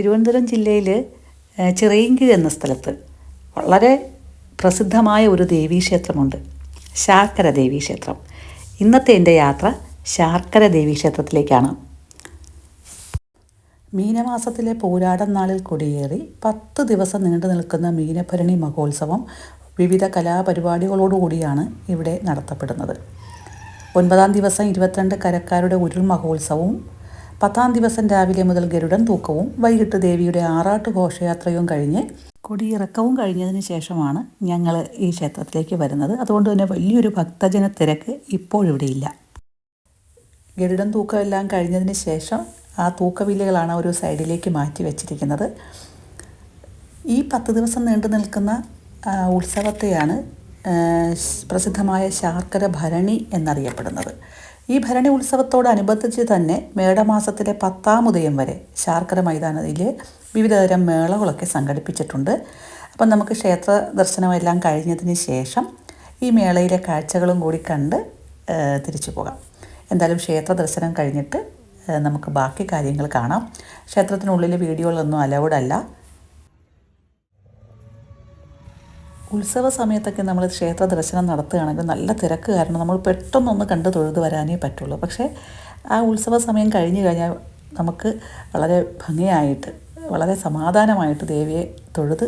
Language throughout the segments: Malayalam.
തിരുവനന്തപുരം ജില്ലയിൽ ചിറയിങ്കി എന്ന സ്ഥലത്ത് വളരെ പ്രസിദ്ധമായ ഒരു ദേവീക്ഷേത്രമുണ്ട് ശാർക്കര ദേവീക്ഷേത്രം ഇന്നത്തെ എന്റെ യാത്ര ശാർക്കര ദേവീക്ഷേത്രത്തിലേക്കാണ് മീനമാസത്തിലെ പോരാടം നാളിൽ കൊടിയേറി പത്ത് ദിവസം നീണ്ടു നിൽക്കുന്ന മീനഭരണി മഹോത്സവം വിവിധ കലാപരിപാടികളോടുകൂടിയാണ് ഇവിടെ നടത്തപ്പെടുന്നത്. ഒൻപതാം ദിവസം ഇരുപത്തിരണ്ട് കരക്കാരുടെ ഉരുൾ മഹോത്സവവും പത്താം ദിവസം രാവിലെ മുതൽ ഗരുഡൻ തൂക്കവും വൈകിട്ട് ദേവിയുടെ ആറാട്ട് ഘോഷയാത്രയും കഴിഞ്ഞ് കൊടിയിറക്കവും കഴിഞ്ഞതിന് ശേഷമാണ് ഞങ്ങൾ ഈ ക്ഷേത്രത്തിലേക്ക് വരുന്നത്. അതുകൊണ്ട് തന്നെ വലിയൊരു ഭക്തജന തിരക്ക് ഇപ്പോഴിവിടെയില്ല. ഗരുഡൻ തൂക്കമെല്ലാം കഴിഞ്ഞതിന് ശേഷം ആ തൂക്കവില്ലുകളാണ് ഒരു സൈഡിലേക്ക് മാറ്റി വെച്ചിരിക്കുന്നത്. ഈ പത്ത് ദിവസം നീണ്ടു നിൽക്കുന്ന ഉത്സവത്തെയാണ് പ്രസിദ്ധമായ ശാർക്കര ഭരണി എന്നറിയപ്പെടുന്നത്. ഈ ഭരണി ഉത്സവത്തോടനുബന്ധിച്ച് തന്നെ മേടമാസത്തിലെ പത്താം ഉദയം വരെ ശാർക്കര മൈതാനത്തിൽ വിവിധതരം മേളകളൊക്കെ സംഘടിപ്പിച്ചിട്ടുണ്ട്. അപ്പം നമുക്ക് ക്ഷേത്ര ദർശനമെല്ലാം കഴിഞ്ഞതിന് ശേഷം ഈ മേളയിലെ കാഴ്ചകളും കൂടി കണ്ട് തിരിച്ചു പോകാം. എന്തായാലും ക്ഷേത്ര ദർശനം കഴിഞ്ഞിട്ട് നമുക്ക് ബാക്കി കാര്യങ്ങൾ കാണാം. ക്ഷേത്രത്തിനുള്ളിൽ വീഡിയോകളൊന്നും അലൗഡ് ഉത്സവ സമയത്തൊക്കെ നമ്മൾ ക്ഷേത്ര ദർശനം നടത്തുകയാണെങ്കിൽ നല്ല തിരക്ക് കാരണം നമ്മൾ പെട്ടെന്നൊന്ന് കണ്ട് തൊഴുത് വരാനേ പറ്റുള്ളൂ. പക്ഷേ ആ ഉത്സവ സമയം കഴിഞ്ഞു കഴിഞ്ഞാൽ നമുക്ക് വളരെ ഭംഗിയായിട്ട് വളരെ സമാധാനമായിട്ട് ദേവിയെ തൊഴുത്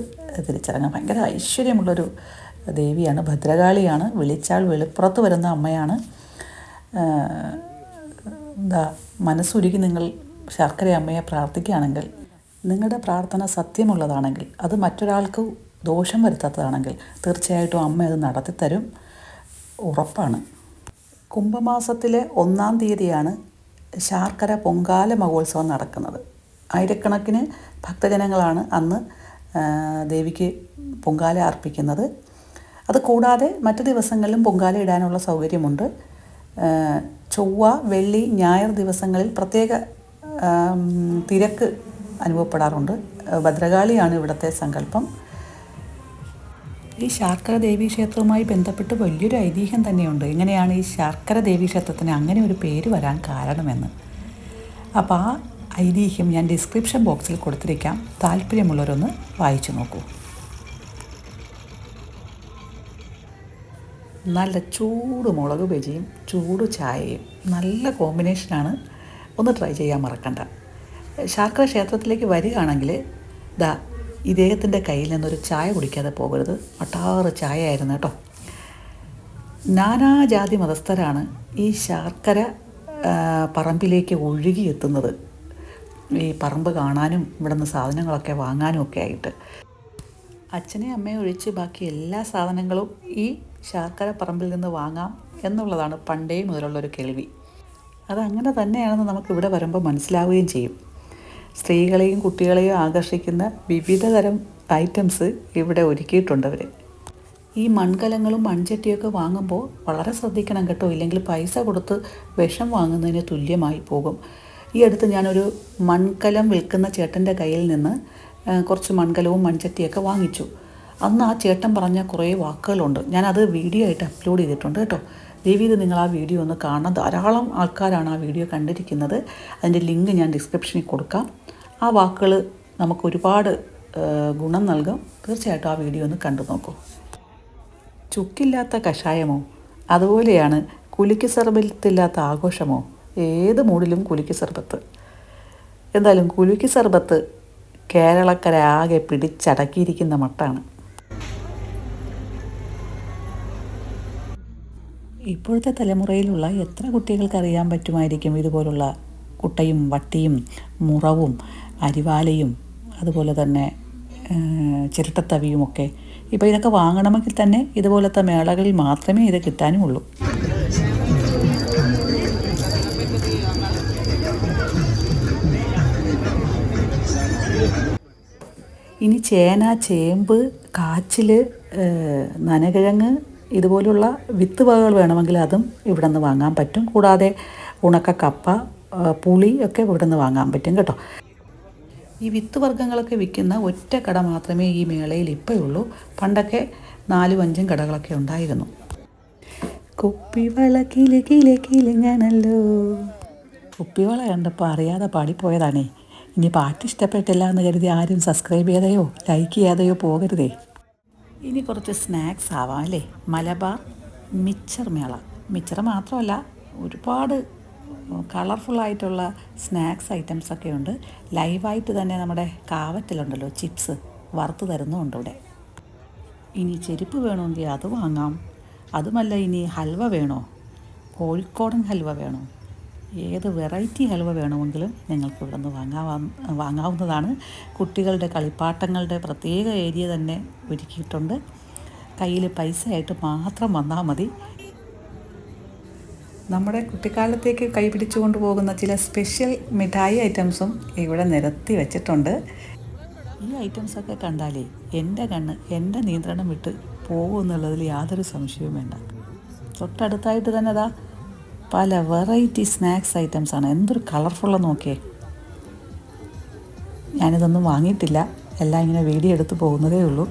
തിരിച്ചിറങ്ങാം ഭയങ്കര ഐശ്വര്യമുള്ളൊരു ദേവിയാണ് ഭദ്രകാളിയാണ്. വിളിച്ചാൽ വെളിപ്പുറത്ത് വരുന്ന അമ്മയാണ്. എന്താ മനസ്സുരുകി നിങ്ങൾ ശർക്കര അമ്മയെ പ്രാർത്ഥിക്കുകയാണെങ്കിൽ നിങ്ങളുടെ പ്രാർത്ഥന സത്യമുള്ളതാണെങ്കിൽ അത് മറ്റൊരാൾക്ക് ദോഷം വരുത്താത്തതാണെങ്കിൽ തീർച്ചയായിട്ടും അമ്മ അത് നടത്തിത്തരും ഉറപ്പാണ്. കുംഭമാസത്തിലെ ഒന്നാം തീയതിയാണ് ശാർക്കര പൊങ്കാല മഹോത്സവം നടക്കുന്നത്. ആയിരക്കണക്കിന് ഭക്തജനങ്ങളാണ് അന്ന് ദേവിക്ക് പൊങ്കാല അർപ്പിക്കുന്നത്. അത് കൂടാതെ മറ്റു ദിവസങ്ങളിലും പൊങ്കാല ഇടാനുള്ള സൗകര്യമുണ്ട്. ചൊവ്വ വെള്ളി ഞായർ ദിവസങ്ങളിൽ പ്രത്യേക തിരക്ക് അനുഭവപ്പെടാറുണ്ട്. ഭദ്രകാളിയാണ് ഇവിടുത്തെ സങ്കല്പം. ഈ ശാർക്കര ദേവീക്ഷേത്രവുമായി ബന്ധപ്പെട്ട് വലിയൊരു ഐതിഹ്യം തന്നെയുണ്ട്. എങ്ങനെയാണ് ഈ ശാർക്കര ദേവീക്ഷേത്രത്തിന് അങ്ങനെ ഒരു പേര് വരാൻ കാരണമെന്ന്. അപ്പോൾ ആ ഐതിഹ്യം ഞാൻ ഡിസ്ക്രിപ്ഷൻ ബോക്സിൽ കൊടുത്തിരിക്കാം. താല്പര്യമുള്ളവരൊന്ന് വായിച്ചു നോക്കൂ. നല്ല ചൂട് മുളക് ബജിയും ചൂട് ചായയും നല്ല കോമ്പിനേഷനാണ് ഒന്ന് ട്രൈ ചെയ്യാൻ മറക്കണ്ട. ശാർക്കര ക്ഷേത്രത്തിലേക്ക് വരികയാണെങ്കിൽ ദാ ഇദ്ദേഹത്തിന്റെ കയ്യിൽ നിന്നൊരു ചായ കുടിക്കാതെ പോകരുത്. അട്ടാറ് ചായ ആയിരുന്നു കേട്ടോ. നാനാജാതി മതസ്ഥരാണ് ഈ ശർക്കര പറമ്പിലേക്ക് ഒഴുകിയെത്തുന്നത്. ഈ പറമ്പ് കാണാനും ഇവിടെ നിന്ന് സാധനങ്ങളൊക്കെ വാങ്ങാനും ഒക്കെ ആയിട്ട്. അച്ഛനെ അമ്മയെ ഒഴിച്ച് ബാക്കി എല്ലാ സാധനങ്ങളും ഈ ശർക്കര പറമ്പിൽ നിന്ന് വാങ്ങാം എന്നുള്ളതാണ് പണ്ടേ മുതലുള്ളൊരു കേൾവി. അതങ്ങനെ തന്നെയാണെന്ന് നമുക്ക് ഇവിടെ വരുമ്പോൾ മനസ്സിലാവുകയും ചെയ്യും. സ്ത്രീകളെയും കുട്ടികളെയും ആകർഷിക്കുന്ന വിവിധതരം ഐറ്റംസ് ഇവിടെ ഒരുക്കിയിട്ടുണ്ട് അവർ ഈ മൺകലങ്ങളും മൺചട്ടിയൊക്കെ വാങ്ങുമ്പോൾ വളരെ ശ്രദ്ധിക്കണം കേട്ടോ. ഇല്ലെങ്കിൽ പൈസ കൊടുത്ത് വിഷം വാങ്ങുന്നതിന് തുല്യമായി പോകും. ഈ അടുത്ത് ഞാനൊരു മൺകലം വിൽക്കുന്ന ചേട്ടന്റെ കയ്യിൽ നിന്ന് കുറച്ച് മൺകലവും മൺചട്ടിയൊക്കെ വാങ്ങിച്ചു. അന്ന് ആ ചേട്ടൻ പറഞ്ഞ കുറേ വാക്കുകളുണ്ട്. ഞാനത് വീഡിയോ ആയിട്ട് അപ്ലോഡ് ചെയ്തിട്ടുണ്ട് കേട്ടോ. ദയവ് ഇത് നിങ്ങൾ ആ വീഡിയോ ഒന്ന് കാണാൻ ധാരാളം ആൾക്കാരാണ് ആ വീഡിയോ കണ്ടിരിക്കുന്നത്. അതിന്റെ ലിങ്ക് ഞാൻ ഡിസ്ക്രിപ്ഷനിൽ കൊടുക്കാം. ആ വാക്കുകൾ നമുക്ക് ഒരുപാട് ഗുണം നൽകും. തീർച്ചയായിട്ടും ആ വീഡിയോ ഒന്ന് കണ്ടു നോക്കൂ. ചുക്കില്ലാത്ത കഷായമോ? അതുപോലെയാണ് കുലുക്കി സർബത്തില്ലാത്ത ആഘോഷമോ? ഏത് മൂടിലും കുലുക്കി സർബത്ത്. എന്തായാലും കുലുക്കി സർബത്ത് കേരളക്കര ആകെ പിടിച്ചടക്കിയിരിക്കുന്ന മട്ടാണ്. ഇപ്പോഴത്തെ തലമുറയിലുള്ള എത്ര കുട്ടികൾക്ക് അറിയാൻ പറ്റുമായിരിക്കും ഇതുപോലുള്ള കുട്ടയും വട്ടിയും മുറവും അരിവാലയും അതുപോലെ തന്നെ ചിരട്ടത്തവിയുമൊക്കെ ഇപ്പോൾ ഇതൊക്കെ വാങ്ങണമെങ്കിൽ തന്നെ ഇതുപോലത്തെ മേളകളിൽ മാത്രമേ ഇത് കിട്ടാനും ഉള്ളൂ ഇനി ചേന ചേമ്പ് കാച്ചിൽ നനകിഴങ്ങ് ഇതുപോലുള്ള വിത്ത് വകകൾ വേണമെങ്കിൽ അതും ഇവിടെ നിന്ന് വാങ്ങാൻ പറ്റും. കൂടാതെ ഉണക്ക കപ്പ പുളി ഒക്കെ ഇവിടെ നിന്ന് വാങ്ങാൻ പറ്റും കേട്ടോ. ഈ വിത്ത് വർഗങ്ങളൊക്കെ വിൽക്കുന്ന ഒറ്റ കട മാത്രമേ ഈ മേളയിൽ ഇപ്പോൾ ഉള്ളൂ. പണ്ടൊക്കെ നാലും അഞ്ചും കടകളൊക്കെ ഉണ്ടായിരുന്നു. കുപ്പിവള കണ്ടപ്പോൾ അറിയാതെ പാടിപ്പോയതാണേ. ഇനി പാട്ട് ഇഷ്ടപ്പെട്ടില്ല എന്ന് കരുതി ആരും സബ്സ്ക്രൈബ് ചെയ്യാതെയോ ലൈക്ക് ചെയ്യാതെയോ പോകരുതേ. ഇനി കുറച്ച് സ്നാക്സ് ആവാം അല്ലേ? മലബാർ മിച്ചർ മേള. മിച്ചർ മാത്രമല്ല ഒരുപാട് കളർഫുള്ളായിട്ടുള്ള സ്നാക്സ് ഐറ്റംസ് ഒക്കെ ഉണ്ട്. ലൈവായിട്ട് തന്നെ നമ്മുടെ കാവറ്റിലുണ്ടല്ലോ ചിപ്സ് വറുത്ത് തരുന്നുമുണ്ട് ഇവിടെ. ഇനി ചെരുപ്പ് വേണമെങ്കിൽ അത് വാങ്ങാം. അതുമല്ല ഇനി ഹൽവ വേണോ? കോഴിക്കോടൻ ഹൽവ വേണോ? ഏത് വെറൈറ്റി ഹൽവ വേണമെങ്കിലും ഞങ്ങൾക്ക് ഇവിടെ നിന്ന് വാങ്ങാവാ വാങ്ങാവുന്നതാണ്. കുട്ടികളുടെ കളിപ്പാട്ടങ്ങളുടെ പ്രത്യേക ഏരിയ തന്നെ ഒരുക്കിയിട്ടുണ്ട്. കയ്യിൽ പൈസയായിട്ട് മാത്രം വന്നാൽ മതി. നമ്മുടെ കുട്ടിക്കാലത്തേക്ക് കൈപിടിച്ചു കൊണ്ടുപോകുന്ന ചില സ്പെഷ്യൽ മിഠായി ഐറ്റംസും ഇവിടെ നിരത്തി വെച്ചിട്ടുണ്ട്. ഈ ഐറ്റംസൊക്കെ കണ്ടാലേ എന്റെ കണ്ണ് എന്റെ നിയന്ത്രണം വിട്ട് പോകുമെന്നുള്ളതിൽ യാതൊരു സംശയവും വേണ്ട. തൊട്ടടുത്തായിട്ട് തന്നെ അതാ പല വെറൈറ്റി സ്നാക്സ് ഐറ്റംസാണ് എന്തൊരു കളർഫുള്ള നോക്കിയേ. ഞാനിതൊന്നും വാങ്ങിയിട്ടില്ല. എല്ലാം ഇങ്ങനെ വീഡിയോ എടുത്ത് പോകുന്നതേ ഉള്ളൂ.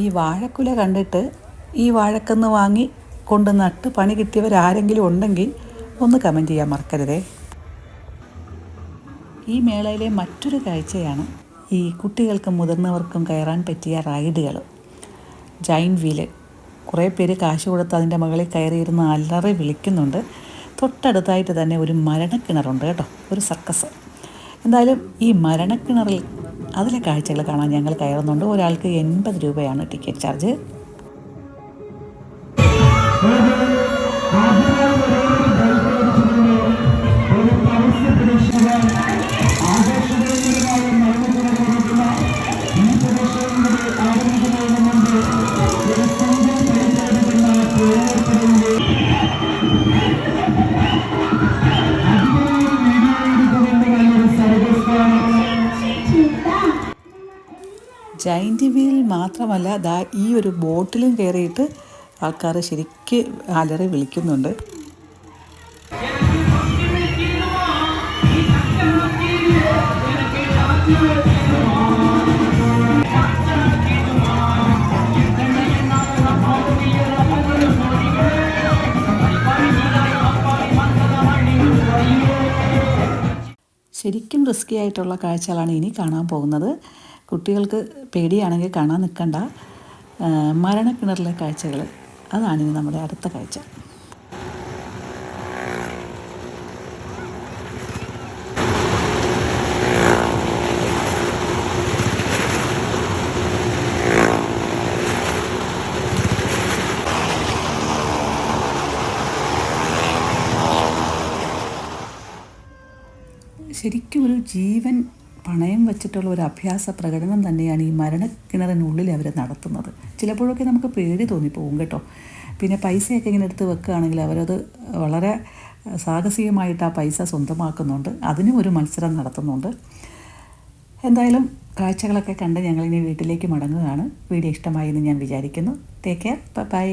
ഈ വാഴക്കുല കണ്ടിട്ട് ഈ വാഴക്കന്ന് വാങ്ങി കൊണ്ട് നട്ട് പണി കിട്ടിയവരാരെങ്കിലും ഉണ്ടെങ്കിൽ ഒന്ന് കമന്റ് ചെയ്യാൻ മറക്കരുതേ. ഈ മേളയിലെ മറ്റൊരു കാഴ്ചയാണ് ഈ കുട്ടികൾക്കും മുതിർന്നവർക്കും കയറാൻ പറ്റിയ റൈഡുകൾ. ജൈൻ വീൽ കുറേ പേര് കാശ് കൊടുത്ത് അതിന്റെ മുകളിൽ കയറിയിരുന്ന് അല്ലറി വിളിക്കുന്നുണ്ട്. തൊട്ടടുത്തായിട്ട് തന്നെ ഒരു മരണക്കിണറുണ്ട് കേട്ടോ ഒരു സർക്കസ്. എന്തായാലും ഈ മരണക്കിണറിൽ അതിലെ കാഴ്ചകൾ കാണാൻ ഞങ്ങൾ കയറുന്നുണ്ട്. ഒരാൾക്ക് എൺപത് രൂപയാണ് ടിക്കറ്റ് ചാർജ്. ജൈന്റ് വീൽ മാത്രമല്ല ദാ ഈ ഒരു ബോട്ടിലും കയറിയിട്ട് ആൾക്കാർ ശരിക്ക് അലറി വിളിക്കുന്നുണ്ട്. ശരിക്കും റിസ്കി ആയിട്ടുള്ള കാഴ്ചകളാണ് ഇനി കാണാൻ പോകുന്നത്. കുട്ടികൾക്ക് പേടിയാണെങ്കിൽ കാണാൻ നിൽക്കണ്ട. മരണക്കിണറിലെ കാഴ്ചകൾ. അതാണിനി നമ്മുടെ അടുത്ത കാഴ്ച. ശരിക്കും ഒരു ജീവൻ പണയം വെച്ചിട്ടുള്ള ഒരു അഭ്യാസ പ്രകടനം തന്നെയാണ് ഈ മരണക്കിണറിനുള്ളിൽ അവർ നടത്തുന്നത്. ചിലപ്പോഴൊക്കെ നമുക്ക് പേടി തോന്നിപ്പോവും കേട്ടോ. പിന്നെ പൈസയൊക്കെ ഇങ്ങനെ എടുത്ത് വെക്കുകയാണെങ്കിൽ അവരത് വളരെ സാഹസികമായിട്ട് ആ പൈസ സ്വന്തമാക്കുന്നുണ്ട്. അതിനും ഒരു മത്സരം നടത്തുന്നുണ്ട്. എന്തായാലും കാഴ്ചകളൊക്കെ കണ്ട് ഞങ്ങളിനി വീട്ടിലേക്ക് മടങ്ങുകയാണ്. വീഡിയോ ഇഷ്ടമായി എന്ന് ഞാൻ വിചാരിക്കുന്നു. Take care bye